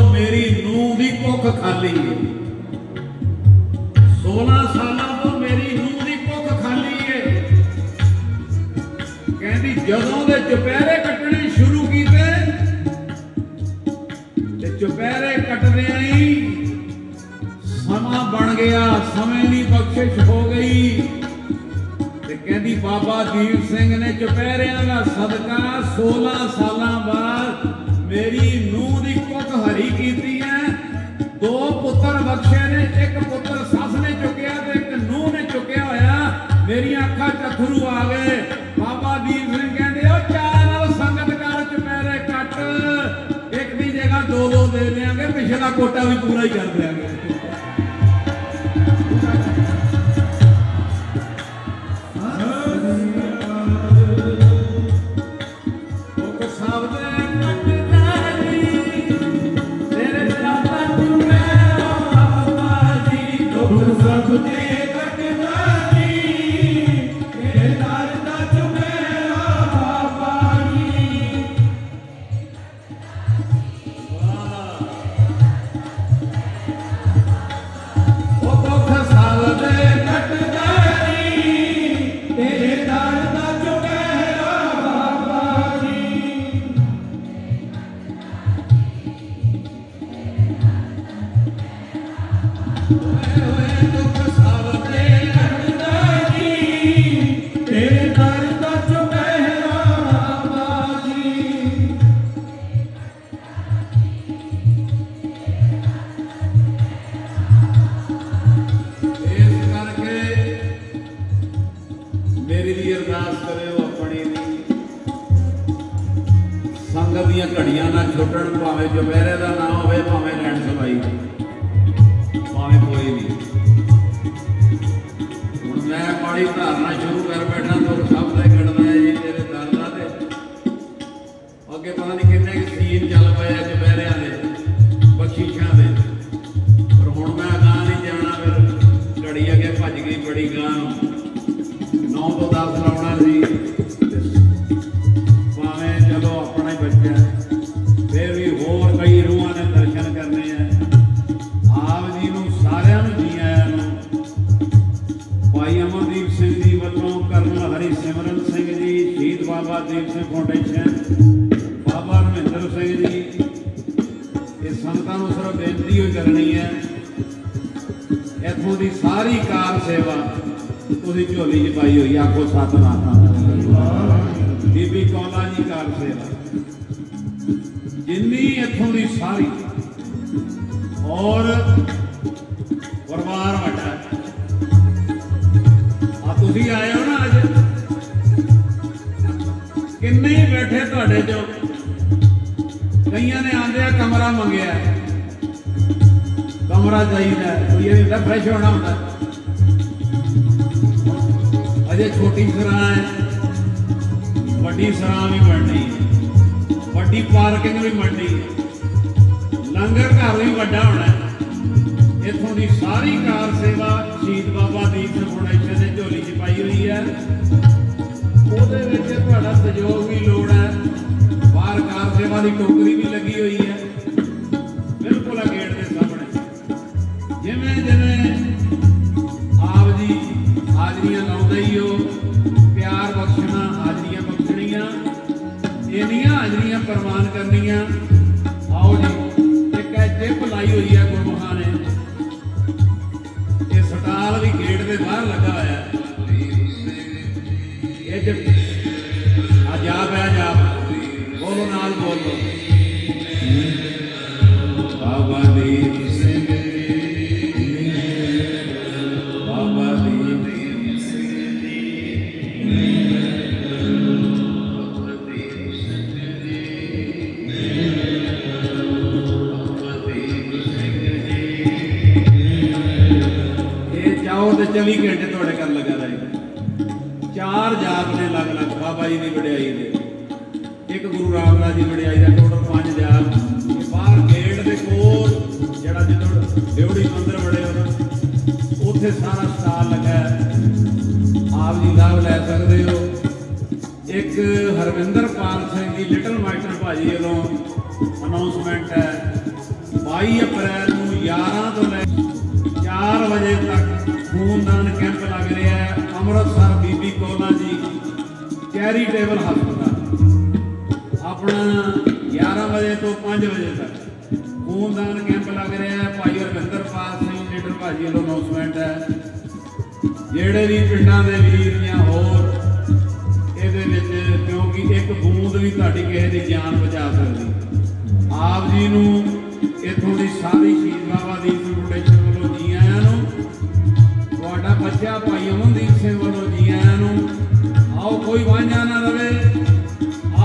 ਮੇਰੀ ਨੂੰਹ ਦੀ ਕੁੱਖ ਖਾਲੀ। ਹੈ 16 ਸਾਲਾਂ ਤੋਂ ਮੇਰੀ ਨੂੰਹ ਦੀ ਕੁੱਖ ਖਾਲੀ ਹੈ ਕਹਿੰਦੀ ਜਦੋਂ ਦੇ ਚੁਪਹਿਰੇ ਕੱਟਣੇ ਸ਼ੁਰੂ ਕੀਤੇ, ਤੇ ਚੁਪਹਿਰੇ ਕੱਟਦਿਆਂ ਹੀ ਸਮਾਂ ਬਣ ਗਿਆ, ਸਮੇਂ ਦੀ ਬਖਸ਼ਿਸ਼ ਹੋ ਗਈ। ਤੇ ਕਹਿੰਦੀ ਬਾਬਾ ਦੀਪ ਸਿੰਘ ਨੇ ਚੁਪਹਿਰਿਆਂ ਦਾ ਸਦਕਾ 16 ਸਾਲਾਂ ਬਾਅਦ ਮੇਰੀ ਨੂੰਹ ਦੀ ਕੁੱਖ ਹਰੀ ਕੀਤੀ ਹੈ ਦੋ ਪੁੱਤਰ ਬਖਸ਼ੇ ਨੇ, ਇੱਕ ਪੁੱਤਰ ਸੱਸ ਨੇ ਚੁੱਕਿਆ ਤੇ ਇੱਕ ਨੂੰਹ ਨੇ ਚੁੱਕਿਆ ਹੋਇਆ। ਮੇਰੀਆਂ ਅੱਖਾਂ 'ਚ ਅੱਥਰੂ ਆ ਗਏ। ਬਾਬਾ ਦੀਪ ਸਿੰਘ ਕਹਿੰਦੇ ਉਹ ਚਾਹ ਨਾਲ ਸੰਗਤ ਕਰ ਚ ਮੇਰੇ ਕੱਟ। ਇੱਕ ਦੀ ਜਗ੍ਹਾ ਦੋ ਦੋ ਦੇ ਦਿਆਂਗੇ, ਪਿਛਲਾ ਕੋਟਾ ਵੀ ਪੂਰਾ ਹੀ ਕਰ ਦਿਆਂਗੇ। ਜੀ ਦੁੱਖ ਛੁੱਟਣ ਦੁਪਹਿਰੇ ਦਾ ਨਾ ਹੋਵੇ ਭਾਵੇਂ ਲੈਣ ਸਵਾਈ ਭਾਵੇਂ ਕੋਈ ਵੀ। ਹੁਣ ਮੈਂ ਪਾਣੀ ਧਾਰਨਾ ਸ਼ੁਰੂ ਕਰ ਬੈਠਾ ਇੱਥੋਂ ਦੀ ਸਾਰੀ ਕਾਰ ਸੇਵਾ ਤੁਸੀਂ ਝੋਲੀ 'ਚ ਪਾਈ ਹੋਈ ਆਖੋ ਸਤਨਾਮ ਬੀਬੀ ਕੌਲਾ ਜੀ ਕਾਰ ਸੇਵਾ। ਜਿੰਨੀ ਇੱਥੋਂ ਦੀ ਸਾਰੀ, ਔਰ ਪਰਿਵਾਰ ਵੱਡਾ। ਆ ਤੁਸੀਂ ਆਏ ਹੋ ਨਾ ਅੱਜ? ਕਿੰਨੇ ਬੈਠੇ ਤੁਹਾਡੇ ਚੋਂ? ਕਈਆਂ ਨੇ ਆਂਦੇ ਆ, ਕਮਰਾ ਮੰਗਿਆ। ਕਮਰਾ ਚਾਹੀਦਾ ਇਹ ਹੁੰਦਾ ਫਰੈਸ਼ ਹੋਣਾ ਹੁੰਦਾ। ਅਜੇ ਛੋਟੀ ਸਰਾਂ ਹੈ, ਵੱਡੀ ਸਰਾਂ ਵੀ ਬਣਨੀ ਹੈ, ਵੱਡੀ ਪਾਰਕਿੰਗ ਵੀ ਬਣਨੀ ਹੈ। ਲੰਗਰ ਘਰ ਵੀ ਵੱਡਾ ਹੋਣਾ ਇੱਥੋਂ ਦੀ ਸਾਰੀ ਕਾਰ ਸੇਵਾ ਸ਼ਹੀਦ ਬਾਬਾ ਦੀਪ ਸਿੰਘ ਫਾਊਂਡੇਸ਼ਨ ਨੇ ਝੋਲੀ 'ਚ ਪਾਈ ਹੋਈ ਹੈ। ਉਹਦੇ ਵਿੱਚ ਤੁਹਾਡਾ ਸਹਿਯੋਗ ਵੀ ਲੋੜ ਹੈ। ਬਾਹਰ ਕਾਰ ਸੇਵਾ ਦੀ ਟੋਕਰੀ ਵੀ ਲੱਗੀ ਹੋਈ ਹੈ। ਹਾਜ਼ਰੀਆਂ ਹੀ ਹੋ ਪਿਆਰ ਬਖਸ਼ਣਾ, ਹਾਜ਼ਰੀਆਂ ਬਖਸ਼ਣੀਆਂ। ਇਹਦੀਆਂ ਹਾਜ਼ਰੀਆਂ ਪ੍ਰਵਾਨ ਕਰਨੀਆਂ। ਆਓ ਜੀ, ਇੱਕ ਇਹ ਜਿਪ ਲਾਈ ਹੋਈ ਹੈ ਇਹ 24 ਘੰਟੇ ਤੁਹਾਡੇ ਘਰ ਲੱਗਾ ਰਹੇਗਾ ਚਾਰ ਜਾਪ ਨੇ ਲੱਗ ਲੱਗ ਬਾਬਾ ਜੀ ਦੀ ਵਡਿਆਈ ਦੇ। ਇੱਕ ਗੁਰੂ ਰਾਮਦਾਸ ਜੀ ਵਡਿਆਈ ਦਾ ਟੋਟਲ ਪੰਜ ਜਾਪ ਇਹ ਬਾਹਰ ਗੇਟ ਦੇ ਕੋਲ ਜਿਹੜਾ ਜਿੱਦੋਂ ਡਿਉੜੀ ਮੰਦਰ ਬੜੇ ਉਹਨਾਂ ਉੱਥੇ ਸਾਰਾ ਸਟਾਲ ਲੱਗਾ ਆਪ ਜੀ ਲਾਭ ਲੈ ਸਕਦੇ ਹੋ। ਇੱਕ ਹਰਵਿੰਦਰ ਪਾਲ ਸਿੰਘ ਦੀ ਲਿਟਲ ਮਾਸਟਰ ਭਾਜੀ ਵੱਲੋਂ ਅਨਾਉਂਸਮੈਂਟ ਹੈ। 22 ਅਪ੍ਰੈਲ ਨੂੰ 11 ਤੋਂ ਲੈ 4 ਵਜੇ ਤੱਕ ਖੂਨਦਾਨ ਕੈਂਪ ਲੱਗ ਰਿਹਾ ਹੈ, ਅੰਮ੍ਰਿਤਸਰ ਬੀਬੀ ਕੋਲਾ ਜੀ, ਚੈਰੀਟੇਬਲ ਹਸਪਤਾਲ। ਆਪਣਾ 11 ਵਜੇ ਤੋਂ 5 ਵਜੇ ਤੱਕ ਖੂਨਦਾਨ ਕੈਂਪ ਲੱਗ ਰਿਹਾ ਹੈ। ਭਾਈ ਰਵਿੰਦਰਪਾਲ ਸਿੰਘ ਲੀਡਰ, ਭਾਜੀ ਵੱਲੋਂ ਅਨਾਉਂਸਮੈਂਟ ਹੈ। ਜਿਹੜੇ ਵੀ ਪਿੰਡਾਂ ਦੇ ਵੀਰ ਜਾਂ ਹੋਰ, ਇਹਦੇ ਵਿੱਚ ਕਿਉਂਕਿ ਇੱਕ ਬੂੰਦ ਵੀ ਤੁਹਾਡੀ ਕਿਸੇ ਦੀ ਜਾਨ ਬਚਾ ਸਕਦੀ। ਆਪ ਜੀ ਨੂੰ ਇੱਥੋਂ ਦੀ ਸਾਰੀ ਸ਼ਹੀਦ ਬਾਬਾ ਦੀ ਤੁਹਾਡਾ ਭਾਈ ਅਮਨਦੀਪ ਸਿੰਘ ਵੱਲੋਂ ਜੀ ਆਇਆਂ ਨੂੰ। ਆਓ, ਕੋਈ ਵਾਂਝਾ ਨਾ ਰਵੇ।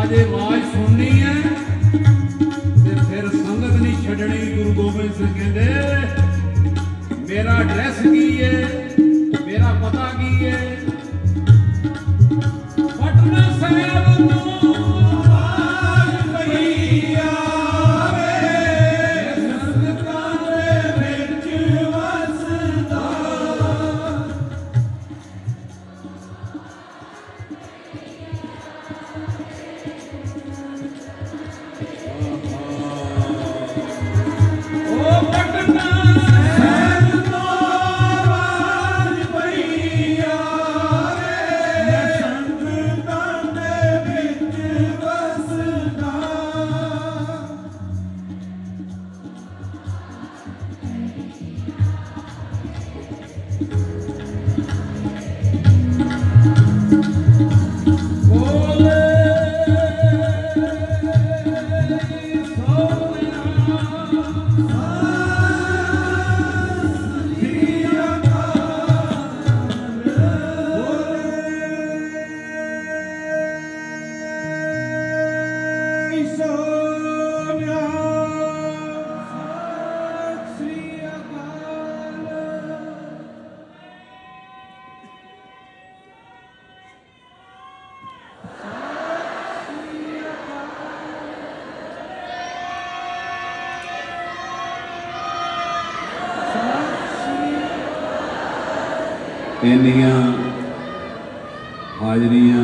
ਅੱਜ ਇਹ ਆਵਾਜ਼ ਸੁਣਨੀ ਹੈ ਇੰਨੀਆਂ ਹਾਜ਼ਰੀਆਂ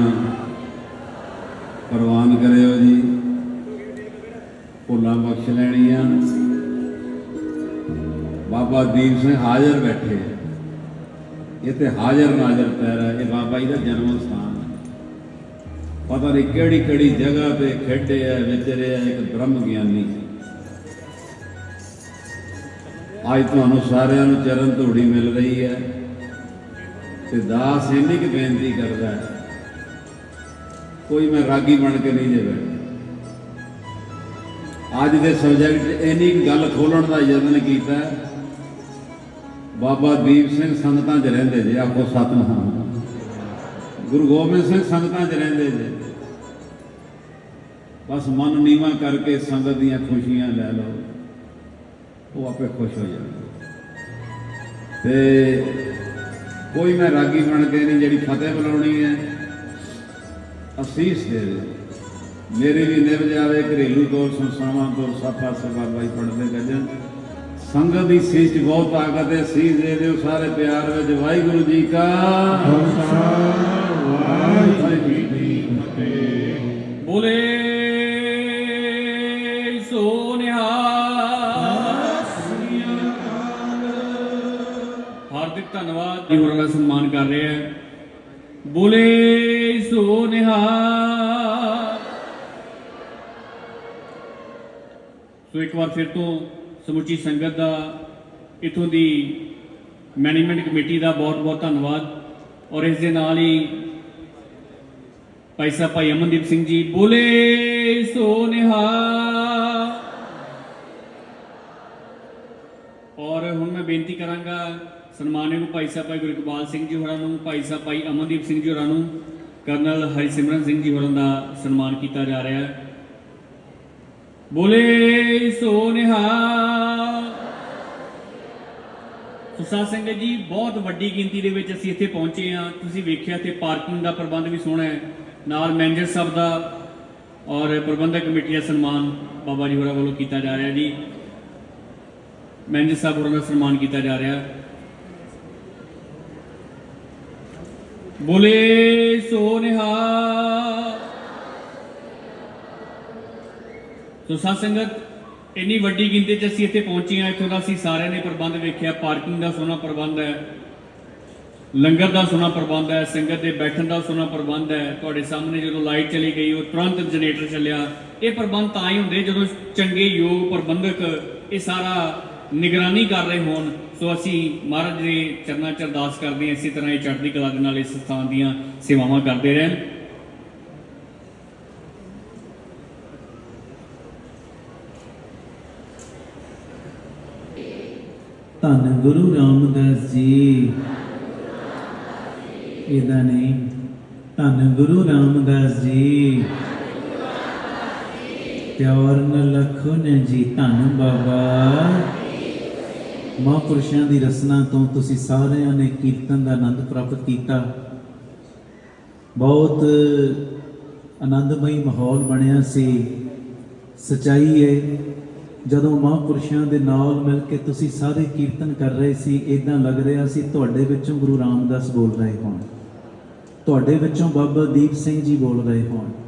ਪ੍ਰਵਾਨ ਕਰਿਓ ਜੀ। ਭੁੱਲਾਂ ਬਖਸ਼ ਲੈਣੀਆਂ। ਬਾਬਾ ਦੀਪ ਸਿੰਘ ਹਾਜ਼ਰ ਬੈਠੇ। ਇੱਥੇ ਹਾਜ਼ਰ ਨਾਜ਼ਰ ਪੈਰਾ ਇਹ ਬਾਬਾ ਜੀ ਦਾ ਜਨਮ ਸਥਾਨ ਪਤਾ ਨਹੀਂ ਕਿਹੜੀ ਕਿਹੜੀ ਜਗ੍ਹਾ ਤੇ ਖੇਡੇ ਆ ਵਿਚਰੇ ਆ ਇੱਕ ਬ੍ਰਹਮ ਗਿਆਨੀ। ਅੱਜ ਤੁਹਾਨੂੰ ਸਾਰਿਆਂ ਨੂੰ ਚਰਨ ਧੂੜੀ ਮਿਲ ਰਹੀ ਹੈ। ਤੇ ਦਾਸ ਇੰਨੀ ਕੁ ਬੇਨਤੀ ਕਰਦਾ ਕੋਈ ਮੈਂ ਰਾਗੀ ਬਣ ਕੇ ਨਹੀਂ ਜੇ ਬੈਠਾ ਅੱਜ ਦੇ ਸਬਜੈਕਟ ਇੰਨੀ ਕੁ ਗੱਲ ਖੋਲਣ ਦਾ ਯਤਨ ਕੀਤਾ ਬਾਬਾ ਦੀਪ ਸਿੰਘ ਸੰਗਤਾਂ 'ਚ ਰਹਿੰਦੇ ਜੇ ਆਪੋ ਸਤਨਾਮ। ਗੁਰੂ ਗੋਬਿੰਦ ਸਿੰਘ ਸੰਗਤਾਂ 'ਚ ਰਹਿੰਦੇ ਜੇ। ਬਸ ਮਨ ਨੀਵਾ ਕਰਕੇ ਸੰਗਤ ਦੀਆਂ ਖੁਸ਼ੀਆਂ ਲੈ ਲਓ। ਉਹ ਆਪੇ ਖੁਸ਼ ਹੋ ਜਾਣਗੇ ਤੇ ਕੋਈ ਮੈਂ ਰਾਗੀ ਬਣ ਕੇ ਨਹੀਂ ਜਿਹੜੀ ਫਤਿਹ ਬੁਲਾਉਣੀ ਹੈ ਅਸੀਸ ਦੇ ਦੇ ਮੇਰੇ ਵੀ ਨਿਭ ਜਾਵੇ ਘਰੇਲੂ ਤੌਰ ਸੰਸਾਵਾਂ ਤੌਰ ਸਭ ਪਾਸੇ ਬਾਬਾ ਜੀ ਪੜਦੇ ਗਜਨ ਸੰਗਤ ਦੀ ਸੀਸ 'ਚ ਬਹੁਤ ਤਾਕਤ ਹੈ ਸੀਸ ਦੇ ਦਿਓ ਸਾਰੇ ਪਿਆਰ ਵਿੱਚ। ਵਾਹਿਗੁਰੂ ਜੀ ਕਾ ਵਾਹਿਗੁਰੂ ਜੀ ਕੀ ਫਤਿਹ। ਬੋਲੇ। ਧੰਨਵਾਦ ਜੀ, ਹੋਰਾਂ ਦਾ ਸਨਮਾਨ ਕਰ ਰਿਹਾ ਹੈ। ਬੋਲੇ ਸੋ ਨਿਹਾਲ। ਸੋ ਇੱਕ ਵਾਰ ਫਿਰ ਤੋਂ ਸਮੁੱਚੀ ਸੰਗਤ ਦਾ, ਇਥੋਂ ਦੀ ਮੈਨੇਜਮੈਂਟ ਕਮੇਟੀ ਦਾ ਬਹੁਤ ਬਹੁਤ ਧੰਨਵਾਦ। ਔਰ ਇਸ ਦੇ ਨਾਲ ਹੀ ਭਾਈ ਸਾਹਿਬ, ਭਾਈ ਅਮਨਦੀਪ ਸਿੰਘ ਜੀ, ਬੋਲੇ ਸੋ ਨਿਹਾਲ। ਔਰ ਹੁਣ ਮੈਂ ਬੇਨਤੀ ਕਰਾਂਗਾ ਸਨਮਾਨਯੋਗ ਭਾਈ ਸਾਹਿਬ ਭਾਈ ਗੁਰਕਬਾਲ ਸਿੰਘ ਜੀ ਹੋਰਾਂ ਨੂੰ, ਭਾਈ ਸਾਹਿਬ ਭਾਈ ਅਮਨਦੀਪ ਸਿੰਘ ਜੀ ਹੋਰਾਂ ਨੂੰ, ਕਰਨਲ ਹਰਿਸਿਮਰਨ ਸਿੰਘ ਜੀ ਹੋਰਾਂ ਦਾ ਸਨਮਾਨ ਕੀਤਾ ਜਾ ਰਿਹਾ ਹੈ। ਬੋਲੇ ਸੋ ਨਿਹਾਲ ਸੋ ਸਾਧ ਜੀ, ਬਹੁਤ ਵੱਡੀ ਗਿਣਤੀ ਦੇ ਵਿੱਚ ਅਸੀਂ ਇੱਥੇ ਪਹੁੰਚੇ ਹਾਂ। ਤੁਸੀਂ ਵੇਖਿਆ ਤੇ ਪਾਰਕਿੰਗ ਦਾ ਪ੍ਰਬੰਧ ਵੀ ਸੋਹਣਾ ਹੈ। ਨਾਲ ਮੈਨੇਜਰ ਸਾਹਿਬ ਦਾ ਔਰ ਪ੍ਰਬੰਧਕ ਕਮੇਟੀ ਦਾ ਸਨਮਾਨ ਬਾਬਾ ਜੀ ਹੋਰਾਂ ਵੱਲੋਂ ਕੀਤਾ ਜਾ ਰਿਹਾ ਜੀ। ਮੈਨੇਜਰ ਸਾਹਿਬ ਹੋਰਾਂ ਦਾ ਸਨਮਾਨ ਕੀਤਾ ਜਾ ਰਿਹਾ। ਬੋਲੇ ਸੋ ਨਿਹਾਲ ਸੋ ਸਾਧ ਸੰਗਤ, ਇੰਨੀ ਵੱਡੀ ਗਿਣਤੀ 'ਚ ਅਸੀਂ ਇੱਥੇ ਪਹੁੰਚੇ ਹਾਂ। ਇੱਥੋਂ ਦਾ ਅਸੀਂ ਸਾਰਿਆਂ ਨੇ ਪ੍ਰਬੰਧ ਵੇਖਿਆ। ਪਾਰਕਿੰਗ ਦਾ ਸੋਹਣਾ ਪ੍ਰਬੰਧ ਹੈ। ਲੰਗਰ ਦਾ ਸੋਹਣਾ ਪ੍ਰਬੰਧ ਹੈ। ਸੰਗਤ ਦੇ ਬੈਠਣ ਦਾ ਸੋਹਣਾ ਪ੍ਰਬੰਧ ਹੈ। ਤੁਹਾਡੇ ਸਾਹਮਣੇ ਜਦੋਂ ਲਾਈਟ ਚਲੀ ਗਈ, ਉਹ ਤੁਰੰਤ ਜਨਰੇਟਰ ਚੱਲਿਆ। ਇਹ ਪ੍ਰਬੰਧ ਤਾਂ ਹੀ ਹੁੰਦੇ ਜਦੋਂ ਚੰਗੇ ਯੋਗ ਪ੍ਰਬੰਧਕ ਇਹ ਸਾਰਾ ਨਿਗਰਾਨੀ ਕਰ ਰਹੇ ਹੋਣ। ਸੋ ਅਸੀਂ ਮਹਾਰਾਜ ਦੇ ਚਰਨਾਂ 'ਚ ਅਰਦਾਸ ਕਰਦੇ ਹਾਂ, ਇਸੇ ਤਰ੍ਹਾਂ ਇਹ ਚੜ੍ਹਦੀ ਕਲਾ ਦੇ ਨਾਲ ਇਸ ਸਥਾਨ ਦੀਆਂ ਸੇਵਾਵਾਂ ਕਰਦੇ ਰਹਿਣ। ਧੰਨ ਗੁਰੂ ਰਾਮਦਾਸ ਜੀ। ਇਹਦਾ ਨਹੀਂ ਧੰਨ ਗੁਰੂ ਰਾਮਦਾਸ ਜੀ। ਪਿਆਰ ਨ ਲਖੋ ਨੇ ਜੀ। ਧੰਨ ਬਾਬਾ। ਮਹਾਂਪੁਰਸ਼ਾਂ ਦੀ ਰਸਨਾ ਤੋਂ ਤੁਸੀਂ ਸਾਰਿਆਂ ਨੇ ਕੀਰਤਨ ਦਾ ਆਨੰਦ ਪ੍ਰਾਪਤ ਕੀਤਾ। ਬਹੁਤ ਆਨੰਦਮਈ ਮਾਹੌਲ ਬਣਿਆ ਸੀ। ਸਚਾਈ ਹੈ ਜਦੋਂ ਮਹਾਂਪੁਰਸ਼ਾਂ ਦੇ ਨਾਲ ਮਿਲ ਕੇ ਤੁਸੀਂ ਸਾਰੇ ਕੀਰਤਨ ਕਰ ਰਹੇ ਸੀ ਇਦਾਂ ਲੱਗ ਰਿਹਾ ਸੀ, ਤੁਹਾਡੇ ਵਿੱਚੋਂ ਗੁਰੂ ਰਾਮਦਾਸ ਬੋਲ ਰਹੇ ਹੋਣ। ਤੁਹਾਡੇ ਵਿੱਚੋਂ ਬਾਬਾ ਦੀਪ ਸਿੰਘ ਜੀ ਬੋਲ ਰਹੇ ਹੋਣ।